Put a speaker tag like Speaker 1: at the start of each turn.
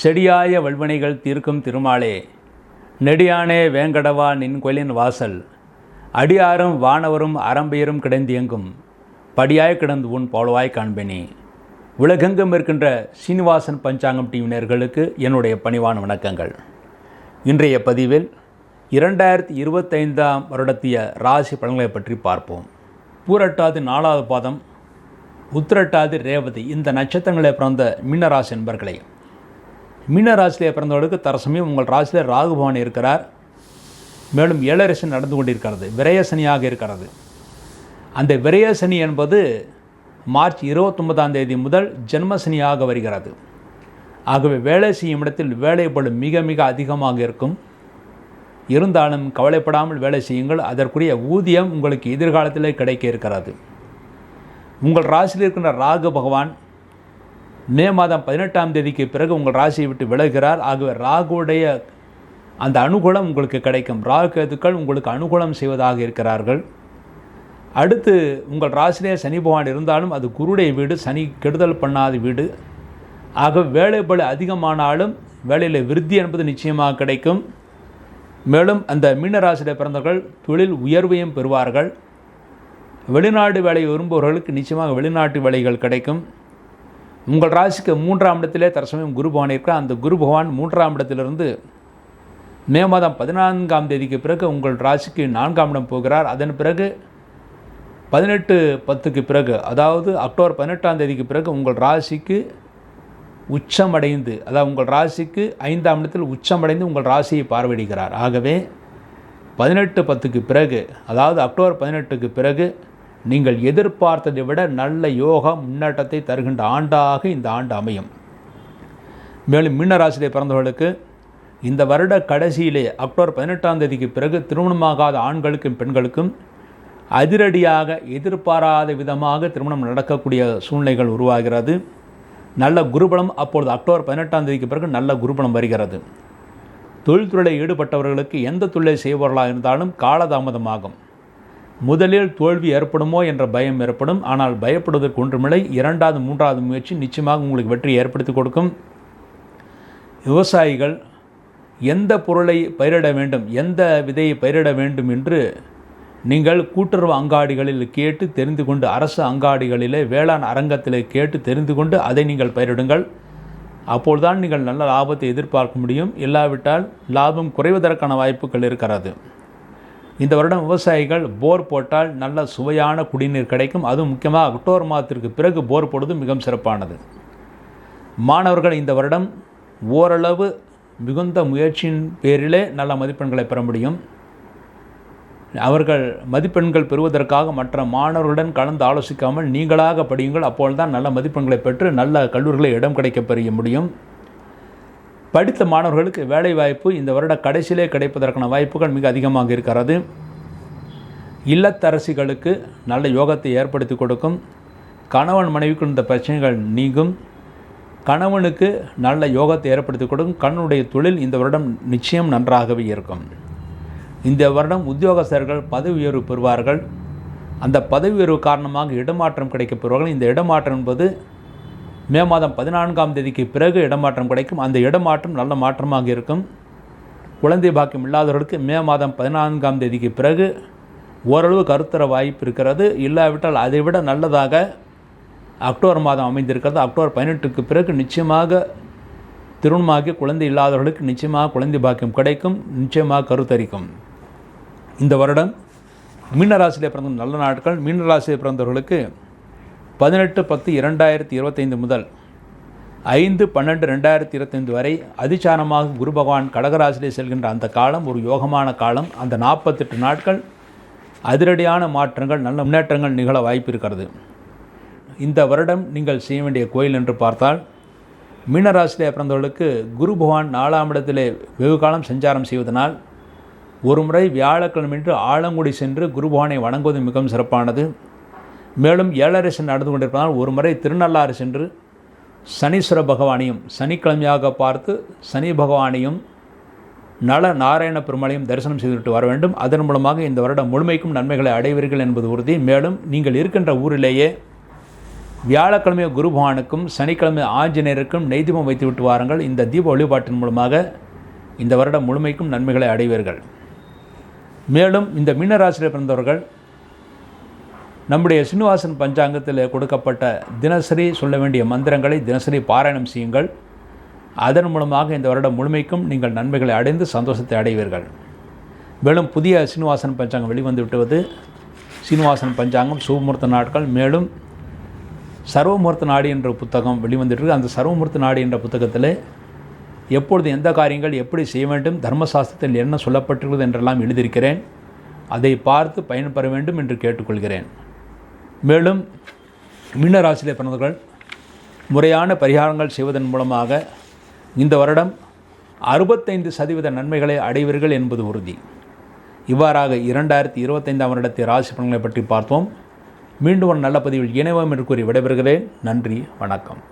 Speaker 1: செடியாய வல்வினைகள் தீர்க்கும் திருமாலே நெடியானே வேங்கடவா நின் கோயிலின் வாசல் அடியாரும் வானவரும் அறம்பெயரும் கிடந்தியங்கும் படியாய் கிடந்து உன் போலவாய் காண்பேனே. உலகெங்கும் இருக்கின்ற சீனிவாசன் பஞ்சாங்கம் டிவினர்களுக்கு என்னுடைய பணிவான வணக்கங்கள். இன்றைய பதிவில் இரண்டாயிரத்தி இருபத்தைந்தாம் வருடத்திய ராசி பலன்களை பற்றி பார்ப்போம். பூரட்டாது நாலாவது பாதம் உத்திரட்டாது ரேவதி இந்த நட்சத்திரங்களை பிறந்த மீனராசி என்பர்களே மீனராசியிலே பிறந்தவர்களுக்கு தரசமயம் உங்கள் ராசிலே ராகுபவன் இருக்கிறார். மேலும் ஏழரசன் நடந்து கொண்டிருக்கிறது. விரயசனியாக இருக்கிறது. அந்த விரயசனி என்பது மார்ச் இருபத்தொன்பதாம் தேதி முதல் ஜென்மசனியாக வருகிறது. ஆகவே வேலை செய்யும் இடத்தில் வேலை மிக மிக அதிகமாக இருக்கும். இருந்தாலும் கவலைப்படாமல் வேலை செய்யுங்கள். அதற்குரிய ஊதியம் உங்களுக்கு எதிர்காலத்தில் கிடைக்க இருக்கிறது. உங்கள் ராசியில் இருக்கின்ற ராகு பகவான் மே மாதம் பதினெட்டாம் தேதிக்கு பிறகு உங்கள் ராசியை விட்டு விலகிறார். ஆகவே ராகுடைய அந்த அனுகூலம் உங்களுக்கு கிடைக்கும். ராகு கேதுக்கள் உங்களுக்கு அனுகூலம் செய்வதாக இருக்கிறார்கள். அடுத்து உங்கள் ராசிலே சனி பகவான் இருந்தாலும் அது குருடைய வீடு சனி கெடுதல் பண்ணாத வீடு. ஆக வேலை அதிகமானாலும் வேலையில் விருத்தி என்பது நிச்சயமாக கிடைக்கும். மேலும் அந்த மீனராசியில் பிறந்தவர்கள் தொழில் உயர்வையும் பெறுவார்கள். வெளிநாடு வேலை விரும்புபவர்களுக்கு நிச்சயமாக வெளிநாட்டு வேலைகள் கிடைக்கும். உங்கள் ராசிக்கு மூன்றாம் இடத்திலே தற்சமயம் குரு பகவான் இருக்கிறார். அந்த குரு பகவான் மூன்றாம் இடத்திலிருந்து மே மாதம் பதினான்காம் தேதிக்கு பிறகு உங்கள் ராசிக்கு நான்காம் இடம் போகிறார். அதன் பிறகு பதினெட்டு பத்துக்கு பிறகு அதாவது அக்டோபர் பதினெட்டாம் தேதிக்கு பிறகு உங்கள் ராசிக்கு உச்சமடைந்து அதாவது உங்கள் ராசிக்கு ஐந்தாம் இடத்தில் உச்சமடைந்து உங்கள் ராசியை பார்வையிடுகிறார். ஆகவே பதினெட்டு பத்துக்கு பிறகு அதாவது அக்டோபர் பதினெட்டுக்கு பிறகு நீங்கள் எதிர்பார்த்ததை விட நல்ல யோக முன்னேற்றத்தை தருகின்ற ஆண்டாக இந்த ஆண்டு அமையும். மேலும் மீனராசியிலே பிறந்தவர்களுக்கு இந்த வருட கடைசியிலே அக்டோபர் பதினெட்டாம் தேதிக்கு பிறகு திருமணமாகாத ஆண்களுக்கும் பெண்களுக்கும் அதிரடியாக எதிர்பாராத விதமாக திருமணம் நடக்கக்கூடிய சூழ்நிலைகள் உருவாகிறது. நல்ல குருபலம் அப்பொழுது அக்டோபர் பதினெட்டாம் தேதிக்கு பிறகு நல்ல குருபலம் வருகிறது. தொழில்துறையில் ஈடுபட்டவர்களுக்கு எந்த தொழிலை செய்பவர்களாக இருந்தாலும் காலதாமதமாகும். முதலில் தோல்வி ஏற்படுமோ என்ற பயம் ஏற்படும். ஆனால் பயப்படுவதற்கு ஒன்றுமில்லை. இரண்டாவது மூன்றாவது முயற்சி நிச்சயமாக உங்களுக்கு வெற்றி ஏற்படுத்தி கொடுக்கும். விவசாயிகள் எந்த பொருளை பயிரிட வேண்டும் எந்த விதையை பயிரிட வேண்டும் என்று நீங்கள் கூட்டுறவு அங்காடிகளில் கேட்டு தெரிந்து கொண்டு அரசு அங்காடிகளிலே வேளாண் அரங்கத்தில் கேட்டு தெரிந்து கொண்டு அதை நீங்கள் பயிரிடுங்கள். அப்பொழுதுதான் நீங்கள் நல்ல லாபத்தை எதிர்பார்க்க முடியும். இல்லாவிட்டால் லாபம் குறைவதற்கான வாய்ப்புகள் இருக்கிறது. இந்த வருடம் விவசாயிகள் போர் போட்டால் நல்ல சுவையான குடிநீர் கிடைக்கும். அதுவும் முக்கியமாக அக்டோபர் மாதத்திற்கு பிறகு போர் போடுவது மிகவும் சிறப்பானது. மாணவர்கள் இந்த வருடம் ஓரளவு மிகுந்த முயற்சியின் பேரிலே நல்ல மதிப்பெண்களை பெற முடியும். அவர்கள் மதிப்பெண்கள் பெறுவதற்காக மற்ற மாணவர்களுடன் கலந்து ஆலோசிக்காமல் நீங்களாக படியுங்கள். அப்போதுதான் நல்ல மதிப்பெண்களை பெற்று நல்ல கல்லூரிகளை இடம் கிடைக்க பெற முடியும். படித்த மாணவர்களுக்கு வேலை வாய்ப்பு இந்த வருட கடைசியிலே கிடைப்பதற்கான வாய்ப்புகள் மிக அதிகமாக இருக்கிறது. இல்லத்தரசிகளுக்கு நல்ல யோகத்தை ஏற்படுத்தி கொடுக்கும். கணவன் மனைவிக்கு இந்த பிரச்சனைகள் நீங்கும். கணவனுக்கு நல்ல யோகத்தை ஏற்படுத்தி கொடுக்கும். கண்ணனுடைய தொழில் இந்த வருடம் நிச்சயம் நன்றாகவே இருக்கும். இந்த வருடம் உத்தியோகஸ்தர்கள் பதவி உயர்வு பெறுவார்கள். அந்த பதவி உயர்வு காரணமாக இடமாற்றம் கிடைக்கப்பெறுவார்கள் இந்த இடமாற்றம் என்பது மே மாதம் பதினான்காம் தேதிக்கு பிறகு இடமாற்றம் கிடைக்கும். அந்த இடமாற்றம் நல்ல மாற்றமாக இருக்கும். குழந்தை பாக்கியம் இல்லாதவர்களுக்கு மே மாதம் பதினான்காம் தேதிக்கு பிறகு ஓரளவு கருத்தர வாய்ப்பு இருக்கிறது. இல்லாவிட்டால் அதை விட நல்லதாக அக்டோபர் மாதம் அமைந்திருக்கிறது. அக்டோபர் பதினெட்டுக்கு பிறகு நிச்சயமாக திருமணமாகி குழந்தை இல்லாதவர்களுக்கு நிச்சயமாக குழந்தை பாக்கியம் கிடைக்கும். நிச்சயமாக கருத்தரிக்கும். இந்த வருடம் மீனராசியிலே பிறந்த நல்ல நாட்கள். மீனராசியில் பிறந்தவர்களுக்கு பதினெட்டு பத்து இரண்டாயிரத்தி இருபத்தைந்து முதல் ஐந்து பன்னெண்டு ரெண்டாயிரத்தி இருபத்தைந்து வரை அதிச்சாரமாக குரு பகவான் கடகராசிலே செல்கின்ற அந்த காலம் ஒரு யோகமான காலம். அந்த நாற்பத்தெட்டு நாட்கள் அதிரடியான மாற்றங்கள் நல்ல முன்னேற்றங்கள் நிகழ வாய்ப்பு இருக்கிறது இந்த வருடம் நீங்கள் செய்ய வேண்டிய கோயில் என்று பார்த்தால் மீனராசிலே பிறந்தவர்களுக்கு குரு பகவான் நாலாம் இடத்திலே வெகு காலம் சஞ்சாரம் செய்வதனால் ஒரு முறை வியாழக்கிழமைன்று ஆலங்குடி சென்று குரு பகவானை வணங்குவது மிகவும் சிறப்பானது. மேலும் ஏழரசன் நடந்து கொண்டிருப்பதால் ஒரு முறை திருநள்ளாறு சென்று சனீஸ்வர பகவானையும் சனிக்கிழமையாக பார்த்து சனி பகவானையும் நல நாராயண பெருமாளையும் தரிசனம் செய்துவிட்டு வர வேண்டும். அதன் மூலமாக இந்த வருடம் முழுமைக்கும் நன்மைகளை அடைவீர்கள் என்பது உறுதி. மேலும் நீங்கள் இருக்கின்ற ஊரிலேயே வியாழக்கிழமை குரு பகவானுக்கும் சனிக்கிழமை ஆஞ்சநேயருக்கும் நெய் தீபம் வைத்து விட்டு வாருங்கள். இந்த தீப வழிபாட்டின் மூலமாக இந்த வருடம் முழுமைக்கும் நன்மைகளை அடைவீர்கள். மேலும் இந்த மீனராசியில் பிறந்தவர்கள் நம்முடைய சீனிவாசன் பஞ்சாங்கத்தில் கொடுக்கப்பட்ட தினசரி சொல்ல வேண்டிய மந்திரங்களை தினசரி பாராயணம் செய்யுங்கள். அதன் மூலமாக இந்த வருடம் முழுமைக்கும் நீங்கள் நன்மைகளை அடைந்து சந்தோஷத்தை அடைவீர்கள். மேலும் புதிய சீனிவாசன் பஞ்சாங்கம் வெளிவந்து விட்டுவது சீனிவாசன் பஞ்சாங்கம் சுபமுகூர்த்த நாட்கள். மேலும் சர்வமூர்த்த நாடி என்ற புத்தகம் வெளிவந்துட்டு அந்த சர்வமூர்த்த நாடி என்ற புத்தகத்தில் எப்பொழுது எந்த காரியங்கள் எப்படி செய்ய வேண்டும் தர்மசாஸ்திரத்தில் என்ன சொல்லப்பட்டிருக்கிறது என்றெல்லாம் எழுதியிருக்கிறேன். அதை பார்த்து பயன்பெற வேண்டும் என்று கேட்டுக்கொள்கிறேன். மேலும் மீனராசியில் பிறந்தவர்கள் முறையான பரிகாரங்கள் செய்வதன் மூலமாக இந்த வருடம் அறுபத்தைந்து சதவீத நன்மைகளை அடைவீர்கள் என்பது உறுதி. இவ்வாறாக இரண்டாயிரத்தி இருபத்தைந்தாம் வருடத்தை ராசி பலன்களை பற்றி பார்த்தோம் மீண்டும் ஒரு நல்ல பதிவில் இணைவோம் என்று கூறி விடைபெறுகிறேன். நன்றி வணக்கம்.